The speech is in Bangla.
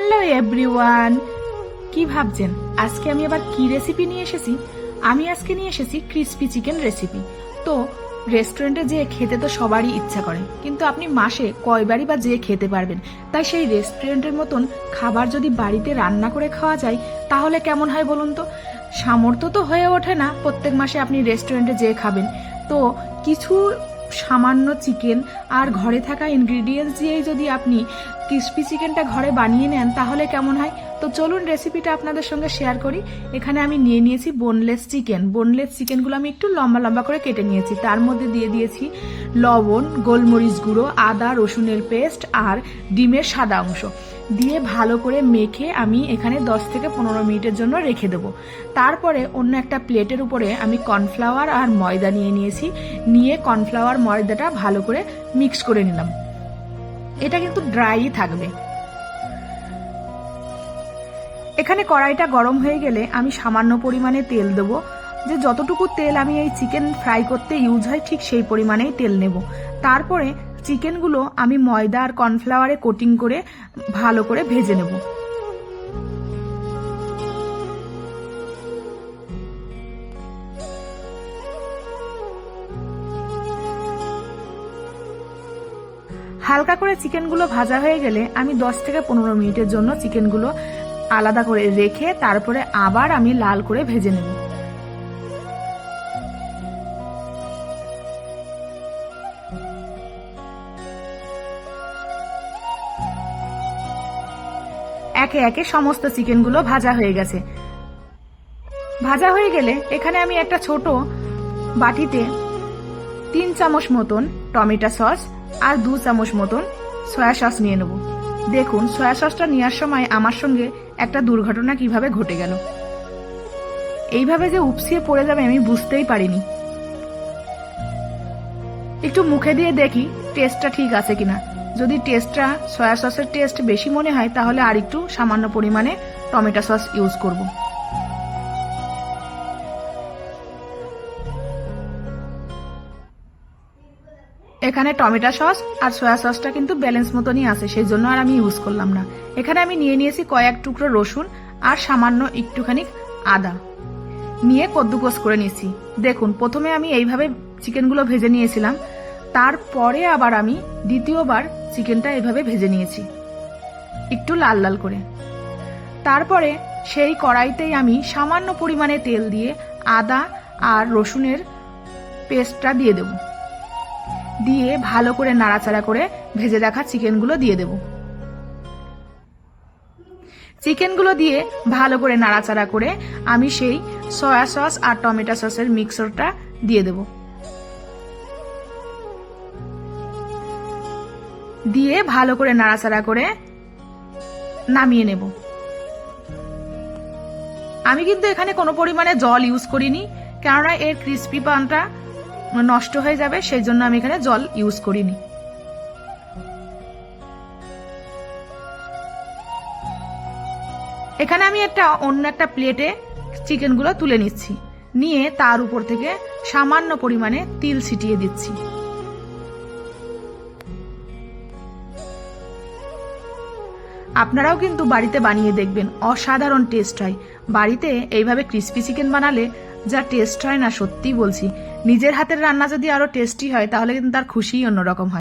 Hello everyone. কি ভাবছেন? আজকে আমি আবার কি রেসিপি নিয়ে এসেছি? আমি আজকে নিয়ে এসেছি ক্রিস্পি চিকেন রেসিপি তো রেস্টুরেন্টে যেয়ে খেতে তো সবারই ইচ্ছা করে, কিন্তু আপনি মাসে কয়বারই বা যেয়ে খেতে পারবেন। তাই সেই রেস্টুরেন্টের মতন খাবার যদি বাড়িতে রান্না করে খাওয়া যায়, তাহলে কেমন হয় বলুন তো? সামর্থ্য তো হয়ে ওঠে না, প্রত্যেক মাসে আপনি রেস্টুরেন্টে যেয়ে খাবেন। তো, কিছু সামান্য চিকেন আর ঘরে থাকা ইনগ্রিডিয়েন্টস দিয়েই যদি আপনি ক্রিস্পি চিকেনটা ঘরে বানিয়ে নেন, তাহলে কেমন হয়? তো চলুন রেসিপিটা আপনাদের সঙ্গে শেয়ার করি। এখানে আমি নিয়ে নিয়েছি বোনলেস চিকেন বোনলেস চিকেনগুলো আমি একটু লম্বা লম্বা করে কেটে নিয়েছি। তার মধ্যে দিয়ে দিয়েছি লবণ, গোলমরিচ গুঁড়ো, আদা, রসুনের পেস্ট আর ডিমের সাদা অংশ। দিয়ে ভালো করে মেখে আমি এখানে 10 থেকে পনেরো মিনিটের জন্য রেখে দেবো। তারপরে অন্য একটা প্লেটের উপরে আমি কর্নফ্লাওয়ার আর ময়দা নিয়ে নিয়েছি। নিয়ে কর্নফ্লাওয়ার ময়দাটা ভালো করে মিক্স করে নিলাম। এটা কিন্তু ড্রাই থাকবে। এখানে কড়াইটা গরম হয়ে গেলে আমি সামান্য পরিমাণে তেল দেবো। যে যতটুকু তেল আমি এই চিকেন ফ্রাই করতে ইউজ হয়, ঠিক সেই পরিমাণেই তেল নেব। তারপরে চিকেনগুলো আমি ময়দা আর কর্নফ্লাওয়ারে কোটিং করে ভালো করে ভেজে নেব। হালকা করে চিকেনগুলো ভাজা হয়ে গেলে আমি 10 থেকে পনেরো মিনিটের জন্য চিকেনগুলো আলাদা করে রেখে তারপরে আবার আমি লাল করে ভেজে নেব। একে একে সমস্ত চিকেনগুলো ভাজা হয়ে গেছে। ভাজা হয়ে গেলে এখানে আমি একটা ছোট বাটিতে তিন চামচ মতন টমেটো সস আর দু চামচ মতন সয়া সস নিয়ে নেব। দেখুন সয়া সসটা নেওয়ার সময় আমার সঙ্গে একটা দুর্ঘটনা কীভাবে ঘটে গেল। এইভাবে যে উপসিয়ে পড়ে যাবে আমি বুঝতেই পারিনি। একটু মুখে দিয়ে দেখি টেস্টটা ঠিক আছে কিনা। যদি টেস্টটা সয়া সসের টেস্ট বেশি মনে হয়, তাহলে আর একটু সামান্য পরিমাণে টমেটো সস ইউজ করব। এখানে টমেটো সস আর সয়া সসটা কিন্তু ব্যালেন্স মতনই আছে সেই জন্য আর আমি ইউজ করলাম না। এখানে আমি নিয়ে নিয়েছি কয়েক টুকরো রসুন আর সামান্য একটুখানি আদা। নিয়ে কদ্দুকস করে নিয়েছি। দেখুন, প্রথমে আমি এইভাবে চিকেনগুলো ভেজে নিয়েছিলাম, তারপরে আবার আমি দ্বিতীয়বার চিকেনটা এভাবে ভেজে নিয়েছি, একটু লাল লাল করে। তারপরে সেই কড়াইতেই আমি সামান্য পরিমাণে তেল দিয়ে আদা আর রসুনের পেস্টটা দিয়ে দেব। দিয়ে ভালো করে নাড়াচাড়া করে ভেজে রাখা চিকেনগুলো দিয়ে দেব। চিকেনগুলো দিয়ে ভালো করে নাড়াচাড়া করে আমি সেই সয়া সস আর টমেটো সসের মিক্সারটা দিয়ে দেব। দিয়ে ভালো করে নাড়াচাড়া করে নামিয়ে নেব। আমি কিন্তু এখানে কোনো পরিমাণে জল ইউজ করিনি, কেননা এর ক্রিস্পি পানটা নষ্ট হয়ে যাবে সেই জন্য আমি এখানে জল ইউজ করিনি। এখানে আমি একটা অন্য একটা প্লেটে চিকেনগুলো তুলে নিচ্ছি। নিয়ে তার উপর থেকে সামান্য পরিমাণে তিল ছিটিয়ে দিচ্ছি। আপনারাও কিন্তু বাড়িতে বানিয়ে দেখবেন অসাধারণ টেস্ট হয়। বাড়িতে এইভাবে ক্রিস্পি চিকেন বানালে যা টেস্ট হয় না সত্যি বলছি। নিজের হাতের রান্না যদি আরও টেস্টি হয়, তাহলে কিন্তু তার খুশিই অন্যরকম হয়।